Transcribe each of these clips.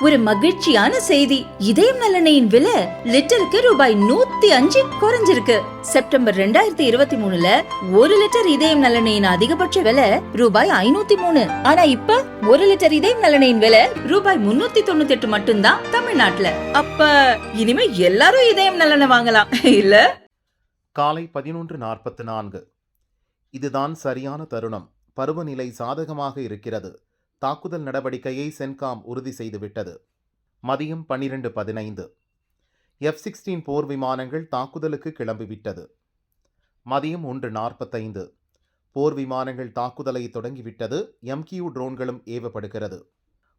ஒரு மகிழ்ச்சியான செய்தி. இதயம் நலனையின் விலை லிட்டருக்கு ரூபாய் நூத்தி அஞ்சு குறைஞ்சிருக்கு. செப்டம்பர் ரெண்டாயிரத்தி இருபத்தி மூணுல ஒரு லிட்டர் இதயம் நலனையின் அதிகபட்ச விலை ரூபாய் ஐநூத்தி மூணு. ஆனா இப்ப ஒரு லிட்டர் இதயம் நலனையின் விலை ரூபாய் முன்னூத்தி தொண்ணூத்தி எட்டு மட்டும்தான் தமிழ்நாட்டுல. அப்ப இனிமே எல்லாரும் இதயம் நலனை வாங்கலாம். இல்ல? காலை பதினொன்று நாற்பத்து நான்கு. இதுதான் சரியான தருணம். பருவநிலை சாதகமாக இருக்கிறது. தாக்குதல் நடவடிக்கையை சென்காம் உறுதி செய்துவிட்டது. மதியம் பன்னிரண்டு பதினைந்து. எஃப் சிக்ஸ்டீன் போர் விமானங்கள் தாக்குதலுக்கு கிளம்பிவிட்டது. மதியம் ஒன்று நாற்பத்தைந்து. போர் விமானங்கள் தாக்குதலை தொடங்கிவிட்டது. எம்கியூ ட்ரோன்களும் ஏவப்படுகிறது.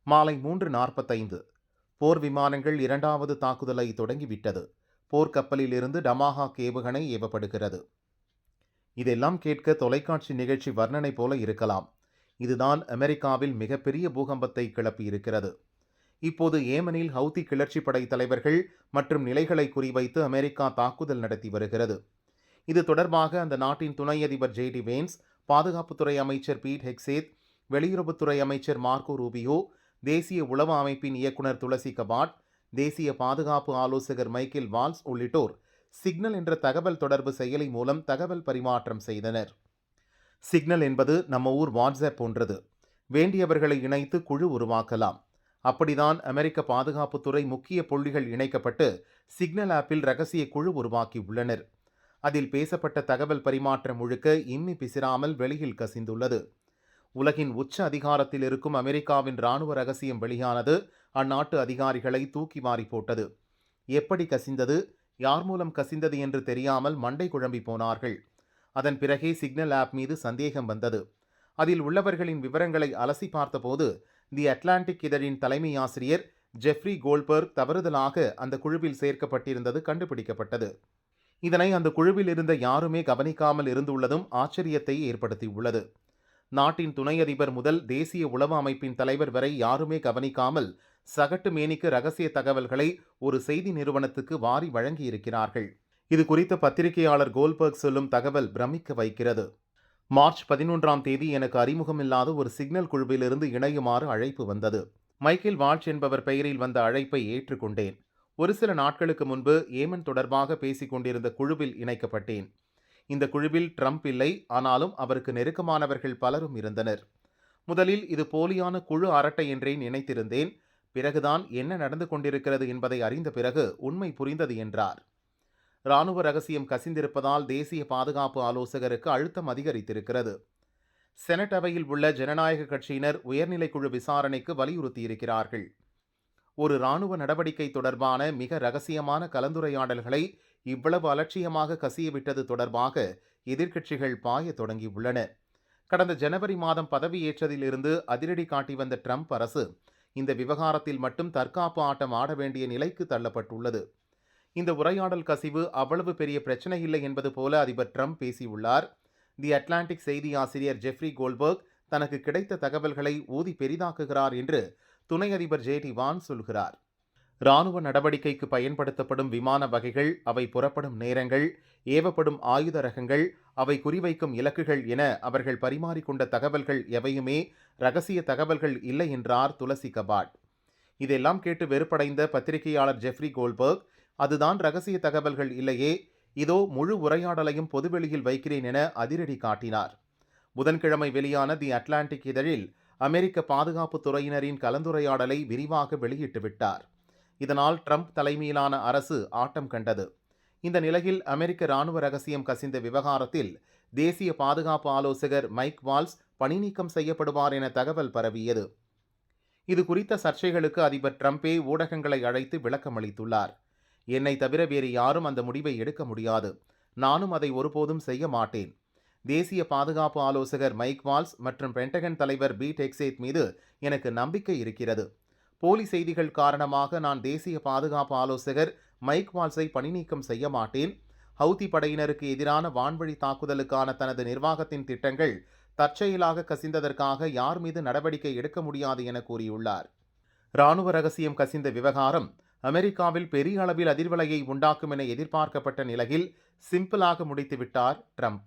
மாலை மூன்று நாற்பத்தைந்து. போர் விமானங்கள் இரண்டாவது தாக்குதலை தொடங்கிவிட்டது. போர்க்கப்பலில் இருந்து டமாஹாக் ஏவுகணை ஏவப்படுகிறது. இதெல்லாம் கேட்க தொலைக்காட்சி நிகழ்ச்சி வர்ணனை போல இருக்கலாம். இதுதான் அமெரிக்காவில் மிகப்பெரிய பூகம்பத்தை கிளப்பியிருக்கிறது. இப்போது ஏமனில் ஹவுதி கிளர்ச்சி படை தலைவர்கள் மற்றும் நிலைகளை குறிவைத்து அமெரிக்கா தாக்குதல் நடத்தி வருகிறது. இது தொடர்பாக அந்த நாட்டின் துணை அதிபர் ஜே டி வேன்ஸ் பாதுகாப்புத்துறை அமைச்சர் பீட் ஹெக்சேத் வெளியுறவுத்துறை அமைச்சர் மார்க்கோ ரூபியோ தேசிய உளவு அமைப்பின் இயக்குனர் துளசி கபாட் தேசிய பாதுகாப்பு ஆலோசகர் மைக்கேல் வால்ஸ் உள்ளிட்டோர் சிக்னல் என்ற தகவல் தொடர்பு செயலி மூலம் தகவல் பரிமாற்றம் செய்தனர். சிக்னல் என்பது நம்ம ஊர் வாட்ஸ்அப் போன்றது. வேண்டியவர்களை இணைத்து குழு உருவாக்கலாம். அப்படிதான் அமெரிக்க பாதுகாப்புத்துறை முக்கிய புள்ளிகள் இணைக்கப்பட்டு சிக்னல் ஆப்பில் ரகசிய குழு உருவாக்கி உள்ளனர். அதில் பேசப்பட்ட தகவல் பரிமாற்றம் முழுக்க இம்மி பிசிராமல் வெளியில் கசிந்துள்ளது. உலகின் உச்ச அதிகாரத்தில் இருக்கும் அமெரிக்காவின் இராணுவ ரகசியம் வெளியானது அந்நாட்டு அதிகாரிகளை தூக்கி வாரி போட்டது. எப்படி கசிந்தது? யார் மூலம் கசிந்தது என்று தெரியாமல் மண்டை குழம்பி போனார்கள். அதன் பிறகே சிக்னல் ஆப் மீது சந்தேகம் வந்தது. அதில் உள்ளவர்களின் விவரங்களை அலசி பார்த்தபோது தி அட்லாண்டிக் இதழின் தலைமை ஆசிரியர் ஜெஃப்ரி கோல்பர்க் தவறுதலாக அந்த குழுவில் சேர்க்கப்பட்டிருந்தது கண்டுபிடிக்கப்பட்டது. இதனை அந்த குழுவில் இருந்த யாருமே கவனிக்காமல் இருந்துள்ளதும் ஆச்சரியத்தை ஏற்படுத்தியுள்ளது. நாட்டின் துணை அதிபர் முதல் தேசிய உளவு அமைப்பின் தலைவர் வரை யாருமே கவனிக்காமல் சகட்டு மேனிக்கு ரகசிய தகவல்களை ஒரு செய்தி நிறுவனத்துக்கு வாரி வழங்கியிருக்கிறார்கள். இது குறித்த பத்திரிகையாளர் கோல்பர்க் சொல்லும் தகவல் பிரமிக்க வைக்கிறது. மார்ச் பதினொன்றாம் தேதி எனக்கு அறிமுகமில்லாத ஒரு சிக்னல் குழுவிலிருந்து இணையுமாறு அழைப்பு வந்தது. மைக்கேல் வால்ச் என்பவர் பெயரில் வந்த அழைப்பை ஏற்றுக்கொண்டேன். ஒரு சில நாட்களுக்கு முன்பு ஏமன் தொடர்பாக பேசிக் கொண்டிருந்த குழுவில் இணைக்கப்பட்டேன். இந்த குழுவில் ட்ரம்ப் இல்லை ஆனாலும் அவருக்கு நெருக்கமானவர்கள் பலரும் இருந்தனர். முதலில் இது போலியான குழு அரட்டை என்றே நினைத்திருந்தேன். பிறகுதான் என்ன நடந்து கொண்டிருக்கிறது என்பதை அறிந்த பிறகு உண்மை புரிந்தது என்றார். இராணுவ ரகசியம் கசிந்திருப்பதால் தேசிய பாதுகாப்பு ஆலோசகருக்கு அழுத்தம் அதிகரித்திருக்கிறது. செனட் அவையில் உள்ள ஜனநாயக கட்சியினர் உயர்நிலைக்குழு விசாரணைக்கு வலியுறுத்தியிருக்கிறார்கள். ஒரு இராணுவ நடவடிக்கை தொடர்பான மிக ரகசியமான கலந்துரையாடல்களை இவ்வளவு அலட்சியமாக கசியவிட்டது தொடர்பாக எதிர்க்கட்சிகள் பாய தொடங்கியுள்ளன. கடந்த ஜனவரி மாதம் பதவியேற்றதிலிருந்து அதிரடி காட்டி வந்த ட்ரம்ப் அரசு இந்த விவகாரத்தில் மட்டும் தற்காப்பு ஆட்டம் ஆட வேண்டிய நிலைக்கு தள்ளப்பட்டுள்ளது. இந்த உரையாடல் கசிவு அவ்வளவு பெரிய பிரச்சனை இல்லை என்பது போல அதிபர் ட்ரம்ப் பேசியுள்ளார். தி அட்லாண்டிக் செய்தி ஆசிரியர் ஜெஃப்ரி கோல்பர்க் தனக்கு கிடைத்த தகவல்களை ஊதி பெரிதாக்குகிறார் என்று துணை அதிபர் ஜே டி வான் சொல்கிறார். இராணுவ நடவடிக்கைக்கு பயன்படுத்தப்படும் விமான வகைகள் அவை புறப்படும் நேரங்கள் ஏவப்படும் ஆயுத ரகங்கள் அவை குறிவைக்கும் இலக்குகள் என அவர்கள் பரிமாறிக்கொண்ட தகவல்கள் எவையுமே ரகசிய தகவல்கள் இல்லை என்றார் துளசி கபாட். இதெல்லாம் கேட்டு வெறுப்படைந்த பத்திரிகையாளர் ஜெஃப்ரி கோல்பர்க் அதுதான் ரகசிய தகவல்கள் இல்லையே. இதோ முழு உரையாடலையும் பொதுவெளியில் வைக்கிறேன் என அதிரடி காட்டினார். புதன்கிழமை வெளியான தி அட்லாண்டிக் இதழில் அமெரிக்க பாதுகாப்பு துறையினரின் கலந்துரையாடலை விரிவாக வெளியிட்டு விட்டார். இதனால் ட்ரம்ப் தலைமையிலான அரசு ஆட்டம் கண்டது. இந்த நிலையில் அமெரிக்க இராணுவ ரகசியம் கசிந்த விவகாரத்தில் தேசிய பாதுகாப்பு ஆலோசகர் மைக் வால்ஸ் பணிநீக்கம் செய்யப்படுவார் என தகவல் பரவியது. இது குறித்த சர்ச்சைகளுக்கு அதிபர் ட்ரம்பே ஊடகங்களை அழைத்து விளக்கமளித்துள்ளார். என்னை தவிர வேறு யாரும் அந்த முடிவை எடுக்க முடியாது. நானும் அதை ஒருபோதும் செய்ய மாட்டேன். தேசிய பாதுகாப்பு ஆலோசகர் மைக் வால்ஸ் மற்றும் பென்டகன் தலைவர் பி டெக்ஸேத் மீது எனக்கு நம்பிக்கை இருக்கிறது. போலி செய்திகள் காரணமாக நான் தேசிய பாதுகாப்பு ஆலோசகர் மைக் வால்ஸை பணிநீக்கம் செய்ய மாட்டேன். ஹவுதி படையினருக்கு எதிரான வான்வழி தாக்குதலுக்கான தனது நிர்வாகத்தின் திட்டங்கள் தற்செயலாக கசிந்ததற்காக யார் மீது நடவடிக்கை எடுக்க முடியாது என கூறியுள்ளார். இராணுவ ரகசியம் கசிந்த விவகாரம் அமெரிக்காவில் பெரிய அளவில் அதிர்வலையை உண்டாக்கும் என எதிர்பார்க்கப்பட்ட நிலையில் சிம்பிளாக முடித்துவிட்டார் ட்ரம்ப்.